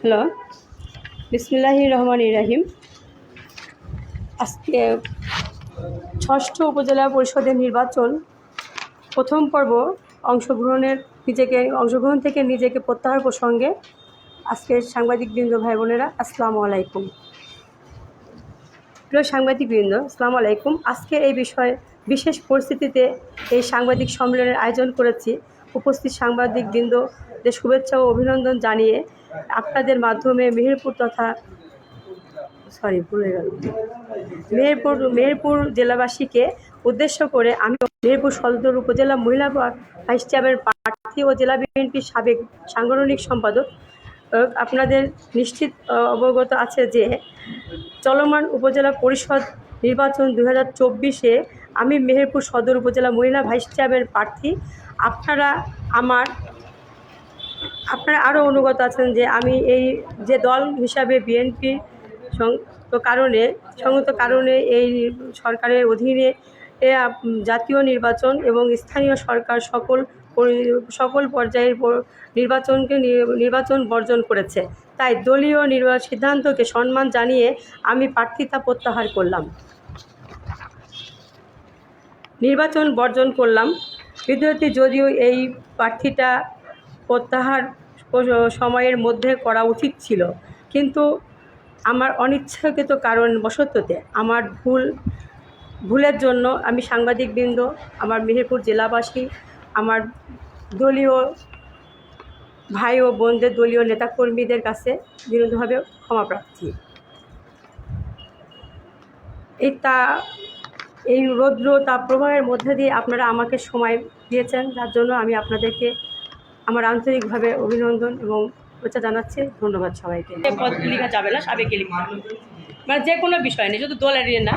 Hello. বিসমিল্লাহ রহমান ইরাহিম আজকে ষষ্ঠ উপজেলা পরিষদের নির্বাচন, প্রথম পর্ব অংশগ্রহণের নিজেকে, অংশগ্রহণ থেকে নিজেকে প্রত্যাহার প্রসঙ্গে আজকে সাংবাদিকবৃন্দ ভাই বোনেরা, আসসালামু আলাইকুম। প্রিয় সাংবাদিকবৃন্দ আসসালামু আলাইকুম। আজকে এই বিষয়ে বিশেষ পরিস্থিতিতে এই সাংবাদিক সম্মেলনের আয়োজন করেছি। উপস্থিত সাংবাদিকবৃন্দদের শুভেচ্ছা ও অভিনন্দন জানিয়ে আপনাদের মাধ্যমে মেহেরপুর তথা সরি, ভুলে গেল। মেহেরপুর মেহেরপুর জেলাবাসীকে উদ্দেশ্য করে আমি মেহেরপুর সদর উপজেলা মহিলা ভাইস চেয়ারম্যান, প্রার্থী ও জেলা বিএনপির সাবেক সাংগঠনিক সম্পাদক। আপনাদের নিশ্চিত অবগত আছে যে চলমান উপজেলা পরিষদ নির্বাচন দু হাজার চব্বিশে আমি মেহেরপুর সদর উপজেলা মহিলা ভাইস চেয়ারম্যান প্রার্থী। আপনারা আমার আপনারা আরও অনুগত আছেন যে আমি এই যে দল হিসাবে বিএনপির তো কারণে সঙ্গত কারণে এই সরকারের অধীনে এ, জাতীয় নির্বাচন এবং স্থানীয় সরকার সকল সকল পর্যায়ের নির্বাচনকে নির্বাচন বর্জন করেছে। তাই দলীয় নির্বা সিদ্ধান্তকে সম্মান জানিয়ে আমি প্রার্থিতা প্রত্যাহার করলাম। নির্বাচন বর্জন করলাম। বিদ্যুৎ যদিও এই প্রার্থীটা প্রত্যাহার সময়ের মধ্যে করা উচিত ছিল, কিন্তু আমার অনিচ্ছাকৃত কারণ বশততে আমার ভুল, ভুলের জন্য আমি সাংবাদিকবৃন্দ, আমার মেহেরপুর জেলাবাসী, আমার দলীয় ভাই ও বোনদের দলীয় নেতাকর্মীদের কাছে বিনোদভাবে ক্ষমা প্রার্থী। এই তা এই রৌদ্র তাপপ্রবাহের মধ্যে দিয়ে আপনারা আমাকে সময় দিয়েছেন, যার জন্য আমি আপনাদেরকে আমার আন্তরিকভাবে অভিনন্দন এবং শুভেচ্ছা জানাচ্ছি। ধন্যবাদ সবাইকে। লেখা যাবে না সাবেকে মানে যে কোনো বিষয় নেই শুধু দলের ইয়ে না,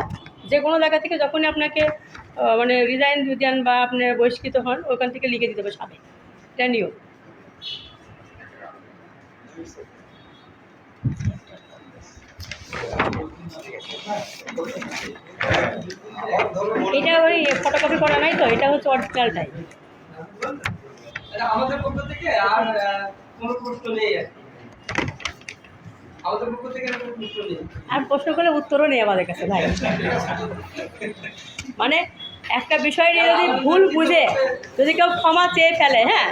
যে কোনো জায়গা থেকে যখনই আপনাকে মানে রিজাইন দেন বা আপনি বহিষ্কৃত হন, ওখান থেকে লিখে দিতে হবে সাবেক এটা নিয়ম। এটা ওই ফটোকপি করা নাই তো এটা হচ্ছে অরিজিনালটাই এটা আমাদের পক্ষ থেকে আর কোনো প্রশ্ন নেই আমাদের পক্ষ থেকে আর কোনো প্রশ্ন নেই। আর প্রশ্ন করলে উত্তরও নেই আমাদের কাছে ভাই। মানে একটা বিষয় নিয়ে যদি ভুল বুঝে যদি কেউ ক্ষমা চেয়ে ফেলে হ্যাঁ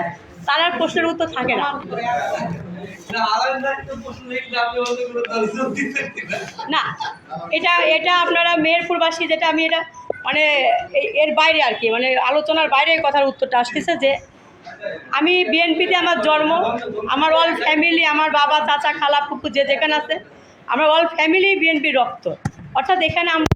তার আর প্রশ্নের উত্তর থাকে না। না এটা এটা আপনারা মেহেরপুরবাসী, যেটা আমি এটা মানে এর বাইরে আর কি মানে আলোচনার বাইরে কথার উত্তরটা আসতেছে যে আমি বিএনপিতে আমার জন্ম, আমার অল ফ্যামিলি, আমার বাবা, চাচা, খালা ফুপু যে যেখানে আছে, আমরা অল ফ্যামিলি বিএনপির রক্ত। অর্থাৎ এখানে আমরা